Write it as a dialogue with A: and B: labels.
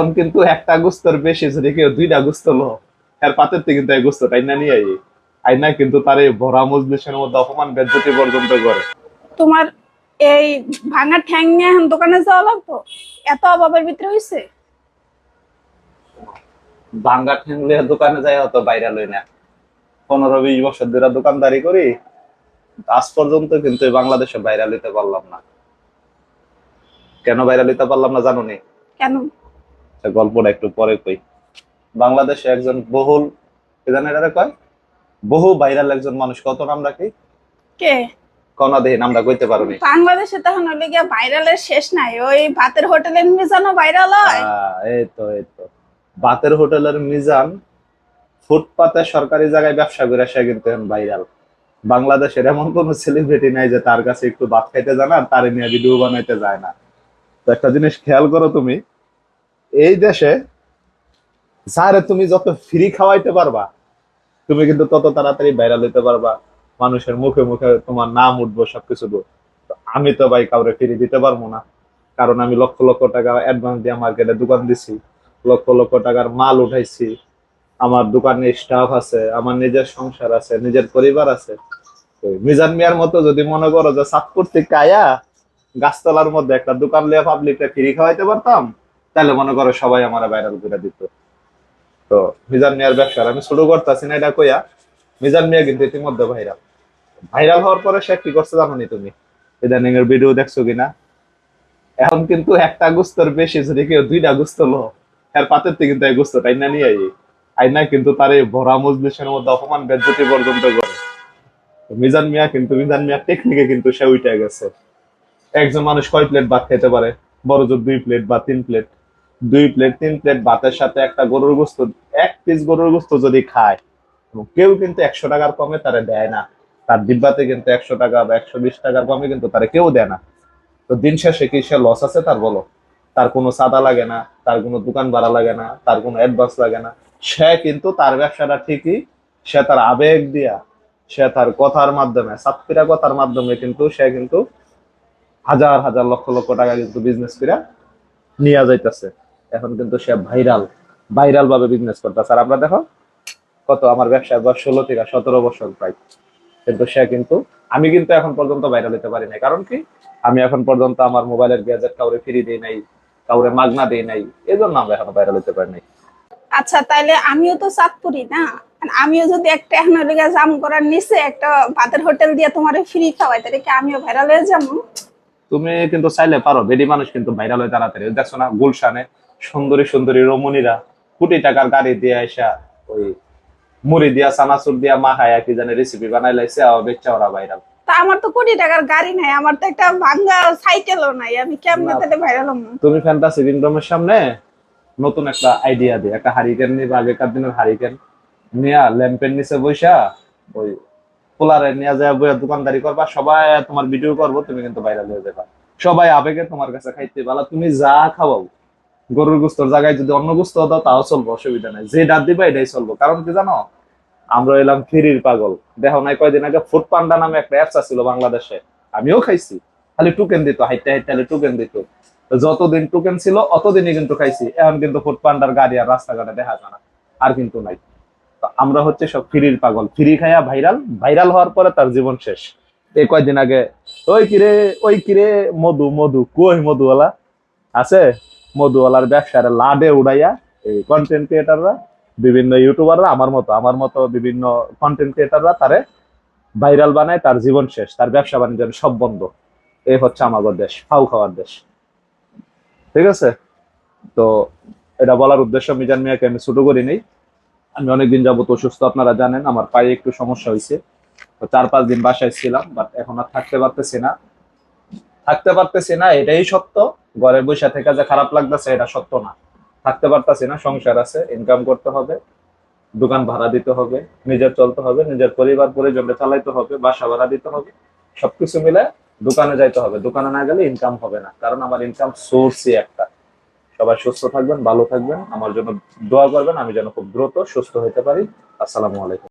A: কিন্তু একটা বেশি যদি কেউ দুইটা লো এর পাতের থেকে কিন্তু নিয়ে আই আইনা কিন্তু তার এই ভরা মজলিসের মধ্যে অপমান বেজ্জতি পর্যন্ত করে।
B: তোমার এই ভাঙা ঠ্যাং নিয়ে এখন দোকানে যাওয়া লাগতো? এত অভাবের ভিতরে হয়েছে
A: ভাঙ্গা ঠেংলে দোকানে যাই অত বাইরে লই না। পনেরো বিশ বছর ধরে দোকানদারি করি আজ পর্যন্ত কিন্তু বাংলাদেশে বাইরে লইতে পারলাম না। কেন বাইরে লইতে পারলাম না জানো নি?
B: কেন?
A: গল্পটা একটু পরে কই। বাংলাদেশে একজন বহুল কি জানে এটারে কয়? বহু ভাইরাল একজন মানুষ কত নাম রাখি
B: কে?
A: কনা দেহি নামটা কইতে পারোনি
B: বাংলাদেশে তখন হলে গিয়া ভাইরালের শেষ নাই ওই ভাতের হোটেলের মিজানো ভাইরাল হয়।
A: এই তো এই তো। বাতের হোটেলের মিজান ফুটপাতে সরকারি জায়গায় ব্যবসা করে সে কিন্তু এখন ভাইরাল বাংলাদেশের এমন কোন সেলিব্রিটি নাই যে তার কাছে একটু ভাত খাইতে জানা আর তার নিয়ে ভিডিও বানাইতে যায় না। তো একটা জিনিস খেয়াল করো তুমি এই দেশে যারে তুমি যত ফ্রি খাওয়াইতে পারবা, তুমি কিন্তু তত তাড়াতাড়ি ভাইরাল হইতে পারবা, মানুষের মুখে মুখে তোমার নাম উঠবো, সবকিছু আমি তো ভাই কাউরে ফ্রি দিতে পারব না, কারণ আমি লক্ষ লক্ষ টাকা অ্যাডভান্স দিয়ে মার্কেটে দোকান দিছি, লক্ষ লক্ষ টাকার মাল উঠাইছি, আমার দোকানে স্টাফ আছে, আমার নিজের সংসার আছে, নিজের পরিবার আছে। মিজান মিয়ার মতো যদি মনে করো যে সাতপুর থেকে আয়া গাছতলার মধ্যে একটা দোকান লিয়ে পাবলিকটা ফ্রি খাওয়াইতে পারতাম তাহলে মনে করো সবাই আমার ভাইরাল করে দিত। তো মিজান মিয়ার ব্যবসার আমি শুরু করতেছি না, এটা কইয়া মিজান মিয়া কিন্তু ইতিমধ্যে ভাইরাল ভাইরাল হওয়ার পরে সে কি করছে জানো নি তুমি? ইদানিং এর ভিডিও দেখছ কিনা? এখন কিন্তু একটা গুস্তর বেশি, যদি কেউ দুইটা গুস্ত লো, এর পাতের থেকে কিন্তু এই গুস্তটা আইনা নিয়ে আই আইনা কিন্তু তার এই ভরা মজলিসের মধ্যে অপমান বেজ্জতি পর্যন্ত করে। মিজান মিয়া কিন্তু, মিজান মিয়ার টেকনিকে কিন্তু সে উঠে গেছে। একজন মানুষ কয় প্লেট ভাত খেতে পারে? বড় জোর দুই প্লেট বা তিন প্লেট দুই প্লেট, তিন প্লেট ভাতের সাথে একটা গরুর গোস্ত, এক পিস গরুর গোস্ত যদি খায় কেউ কিন্তু একশো টাকার কমে তারা দেয় না। তার ডিব্বাতে কিন্তু একশো টাকা বা একশো বিশ টাকার কমে কিন্তু তারা কেউ দেয় না। তো দিন শেষে কি সে লস আছে তার বলো? তার কোনো সাদা লাগে না, তার কোনো দোকান ভাড়া লাগে না, তার কোনো অ্যাডভান্স লাগে না। সে কিন্তু তার ব্যবসাটা ঠিকই, সে তার আবেগ দিয়া, সে তার কথার মাধ্যমে সাতপিরা কথার মাধ্যমে কিন্তু সে কিন্তু হাজার হাজার লক্ষ লক্ষ টাকা কিন্তু বিজনেস করে নিয়ে যাইতেছে। এখন কিন্তু সে ভাইরাল ভাইরাল ভাবে বিজনেস করতেছে। আর আমরা দেখো কত আমার ব্যবসায় বয়স ষোলো থেকে সতেরো বছর প্রায়। কিন্তু সে কিন্তু আমি কিন্তু এখন পর্যন্ত ভাইরাল হতে পারি নাই। কারণ কি? আমি এখন পর্যন্ত আমার মোবাইলের গ্যাজেট কাউরে ফ্রি দিই নাই কাউরে মাগনা দিই নাই। এই জন্য আমরা এখনও ভাইরাল হতে পারি নাই।
B: আচ্ছা তাইলে আমিও তো চাঁদপুরি না? আমিও যদি একটা এখন জাম করার নিচে একটা ভাতের হোটেল দিয়ে তোমার ফ্রি খাওয়াই তাহলে কি আমিও ভাইরাল হয়ে যাব?
A: তুমি কিন্তু চাইলে পারো বেডি মানুষ কিন্তু ভাইরাল হয়ে তাড়াতাড়ি। দেখছ না গুলশানে সুন্দরী সুন্দরী রমণীরা কোটি টাকার গাড়ি দিয়ে আসা ওই মুড়ি দিয়া চানাচুর দিয়া মাখায়া কি জানে রেসিপি বানাই লাইছে আর বেচা ওরা ভাইরাল
B: তা আমার তো কোটি টাকার গাড়ি নাই আমার তো একটা ভাঙ্গা সাইকেলও নাই আমি কেমনে ভাইরাল হব
A: তুমি ফ্যান্টাসি সামনে নতুন একটা আইডিয়া দিয়ে একটা হারিকেন নিবা আগেকার দিনের হারিকেন নিয়া ল্যাম্পের নিচে বইসা ওই পোলারে নিয়ে যায় বইয়া দোকানদারি করবা সবাই তোমার ভিডিও করব তুমি কিন্তু ভাইরাল হয়ে যাবা। সবাই আবেগে তোমার কাছে খাইতে পালা তুমি যা খাওয়াও গরুর গুস্তর জায়গায় যদি অন্য গুস্ত দাও, তাও চলবো, অসুবিধা নাই। যে ডাক দিবা, এটাই চলবো। কারণ কি জানো? আমরা এলাম ফিরির পাগল। দেখো নাই, কয়দিন আগে ফুড পান্ডা নামে একটা অ্যাপস ছিল বাংলাদেশে। আমিও খাইছি। খালি টুকেন দিত হাইটে হাইটে খালি টুকেন দিত। যতদিন টোকেন ছিল, অতদিনই কিন্তু খাইছি। এখন কিন্তু ফুড পান্ডার গাড়ি আর রাস্তাঘাটে দেখা যায় না। আর কিন্তু নাই। আমরা হচ্ছে সব ফ্রির পাগল। ফ্রি খাইয়া ভাইরাল। ভাইরাল হওয়ার পরে তার জীবন শেষ। এই কয়দিন আগে, ওই কিরে ওই কিরে মধু মধু, কই মধুওয়ালা? আছে? মধুওয়ালার ব্যবসার লাডে উড়াইয়া এই কন্টেন্ট ক্রিয়েটাররা বিভিন্ন ইউটিউবাররা আমার মতো আমার মতো বিভিন্ন কন্টেন্ট ক্রিয়েটাররা তারে ভাইরাল বানায়, তার জীবন শেষ, তার ব্যবসা বাণিজ্য সব বন্ধ। এই হচ্ছে আমাদের দেশ, ফাউ খাওয়ার দেশ। ঠিক আছে? তো এটা বলার উদ্দেশ্য, মিজান মিয়াকে আমি ছোট করি নেই। আমি অনেকদিন যাবত অসুস্থ, আপনারা জানেন, আমার পায়ে একটু সমস্যা হয়েছে তো চার পাঁচ দিন বাসায় ছিলাম বাট এখন আর থাকতে পারতেছি না। থাকতে পারতেছি না, এটাই সত্য। ঘরে বসে থেকে যে খারাপ লাগতেছে, এটা সত্য না। থাকতে পারতেছি না, সংসার আছে ইনকাম করতে হবে, দোকান ভাড়া দিতে হবে, নিজের চলতে হবে, নিজের পরিবার পরিজনকে চালাইতে হবে, বাসা ভাড়া দিতে হবে, সবকিছু মিলে দোকানে যাইতে হবে। দোকানে না গেলে ইনকাম হবে না, কারণ আমার ইনকাম সোর্সই একটা। সবাই সুস্থ থাকবেন, ভালো থাকবেন, আমার জন্য দোয়া করবেন, আমি যেন খুব দ্রুত সুস্থ হতে পারি। আসসালামু আলাইকুম।